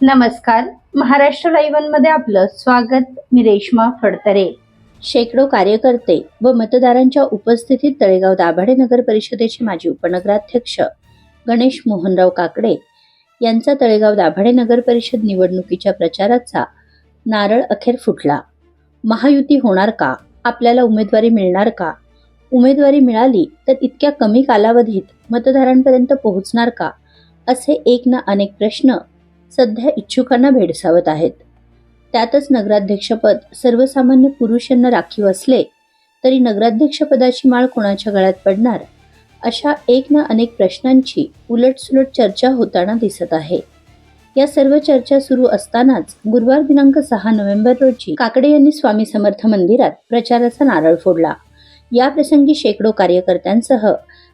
नमस्कार. महाराष्ट्र लाईव्हमध्ये आपलं स्वागत. मी रेश्मा फडतरे. शेकडो कार्यकर्ते व मतदारांच्या उपस्थितीत तळेगाव दाभाडे नगर परिषदेचे माजी उपनगराध्यक्ष गणेश मोहनराव काकडे यांचा तळेगाव दाभाडे नगर परिषद निवडणुकीच्या प्रचाराचा नारळ अखेर फुटला. महायुती होणार का? आपल्याला उमेदवारी मिळणार का? उमेदवारी मिळाली तर इतक्या कमी कालावधीत मतदारांपर्यंत पोहोचणार का? असे एक ना अनेक प्रश्न सध्या इच्छुकांना भेडसावत आहेत. त्यातच नगराध्यक्षपद सर्वसामान्य पुरुष यांना राखीव असले तरी नगराध्यक्षपदाची माळ कोणाच्या गळ्यात पडणार? अशा एक ना अनेक प्रश्नांची उलटसुलट चर्चा होताना दिसत आहे. या सर्व चर्चा सुरू असतानाच गुरुवार दिनांक सहा नोव्हेंबर रोजी काकडे यांनी स्वामी समर्थ मंदिरात प्रचाराचा नारळ फोडला. या प्रसंगी शेकडो कार्यकर्त्यांसह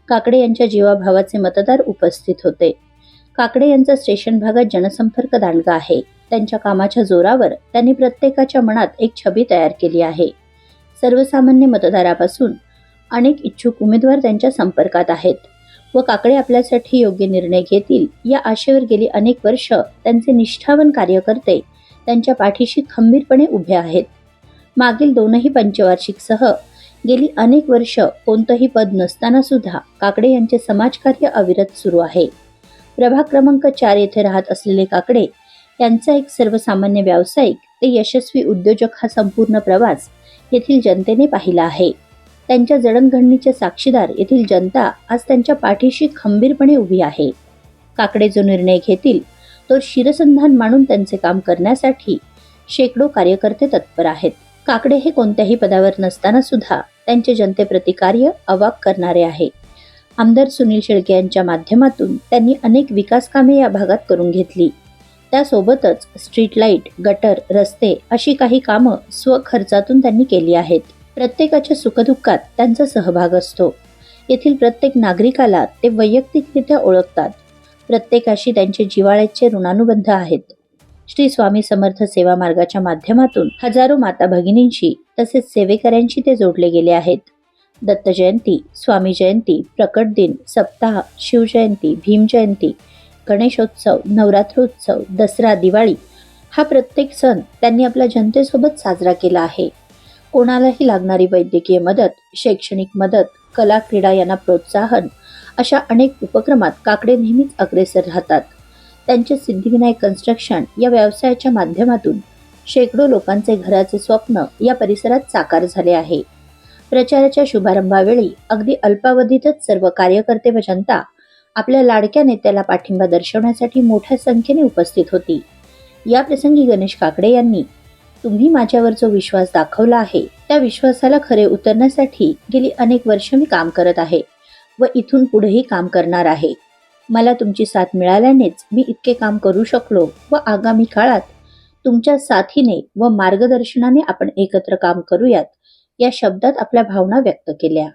काकडे यांच्या जीवाभावाचे मतदार उपस्थित होते. काकडे यांचा स्टेशन भागात जनसंपर्क दांडगा आहे. त्यांच्या कामाच्या जोरावर त्यांनी प्रत्येकाच्या मनात एक छबी तयार केली आहे. सर्वसामान्य मतदारापासून अनेक इच्छुक उमेदवार त्यांच्या संपर्कात आहेत व काकडे आपल्यासाठी योग्य निर्णय घेतील या आशेवर गेली अनेक वर्ष त्यांचे निष्ठावन कार्यकर्ते त्यांच्या पाठीशी खंबीरपणे उभे आहेत. मागील दोनही पंचवार्षिकसह गेली अनेक वर्ष कोणतंही पद नसताना सुद्धा काकडे यांचे समाजकार्य अविरत सुरू आहे. प्रभाग क्रमांक चार येथे राहत असलेले काकडे यांचा एक सर्वसामान्य व्यावसायिक ते यशस्वी उद्योजक हा संपूर्ण प्रवास येथील जनतेने पाहिला आहे. त्यांच्या जडणघडणीचे साक्षीदार येथील जनता आज त्यांच्या पाठीशी खंबीरपणे उभी आहे. काकडे जो निर्णय घेतील तो शिरसंधान मानून त्यांचे काम करण्यासाठी शेकडो कार्यकर्ते तत्पर आहेत. काकडे हे कोणत्याही पदावर नसताना सुद्धा त्यांचे जनतेप्रती कार्य अवाक करणारे आहे. आमदार सुनील शेळके यांच्या माध्यमातून त्यांनी अनेक विकास कामे या भागात करून घेतली. त्यासोबतच स्ट्रीट लाइट गटर रस्ते अशी काही कामं स्वखर्चातून त्यांनी केली आहेत. प्रत्येकाच्या सुखदुःखात त्यांचा सहभाग असतो. येथील प्रत्येक नागरिकाला ते वैयक्तिकरित्या ओळखतात. प्रत्येकाशी त्यांचे जिवाळ्याचे ऋणानुबंध आहेत. श्री स्वामी समर्थ सेवा मार्गाच्या माध्यमातून हजारो माता भगिनींशी तसेच सेवेकऱ्यांशी ते जोडले गेले आहेत. दत्त जयंती स्वामी जयंती प्रकट दिन सप्ताह शिवजयंती भीमजयंती गणेशोत्सव नवरात्रोत्सव दसरा दिवाळी हा प्रत्येक सण त्यांनी आपल्या जनतेसोबत साजरा केला आहे. कोणालाही लागणारी वैद्यकीय मदत शैक्षणिक मदत कला क्रीडा यांना प्रोत्साहन अशा अनेक उपक्रमात काकडे नेहमीच अग्रेसर राहतात. त्यांचे सिद्धिविनायक कन्स्ट्रक्शन या व्यवसायाच्या माध्यमातून शेकडो लोकांचे घराचे स्वप्न या परिसरात साकार झाले आहे. प्रचाराच्या शुभारंभावेळी अगदी अल्पावधीतच सर्व कार्यकर्ते व जनता आपल्या लाडक्या नेत्याला पाठिंबा दर्शवण्यासाठी मोठ्या संख्येने उपस्थित होती. या प्रसंगी गणेश काकडे यांनी तुम्ही माझ्यावर जो विश्वास दाखवला आहे त्या विश्वासाला खरे उतरण्यासाठी गेली अनेक वर्ष मी काम करत आहे व इथून पुढेही काम करणार आहे. मला तुमची साथ मिळाल्यानेच मी इतके काम करू शकलो व आगामी काळात तुमच्या साथीने व मार्गदर्शनाने आपण एकत्र काम करूयात या शब्दात आपल्या भावना व्यक्त केल्या.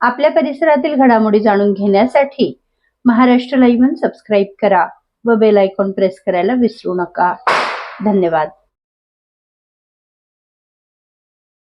आपल्या परिसरातील घडामोडी जाणून घेण्यासाठी महाराष्ट्र लाईव्ह सबस्क्राईब करा व बेल आयकॉन प्रेस करायला विसरू नका. धन्यवाद.